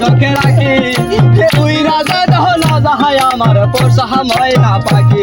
তোকে রাখি? তুই রাজা দহলা দাহায় আমার পোষা ময়না পাখি।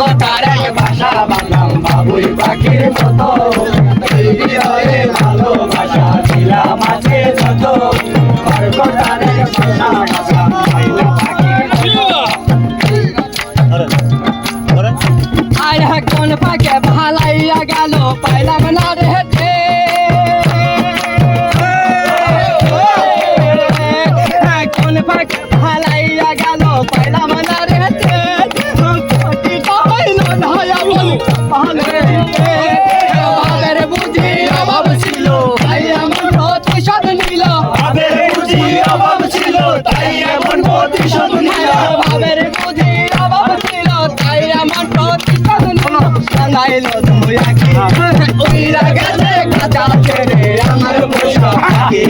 কথার ভাষা বাংলাম বাবুই পাখির মতো হৃদয়ে ভালোবাসা ছিলাম আছে যত কথার কোন পাকে ভালাইয়া গেল? পাইলাম না রে। চাইলো দুয়াকে উইরা গেছে কাঁচা ছেড়ে আমার বৈশাখী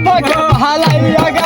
pakai pahala ini agak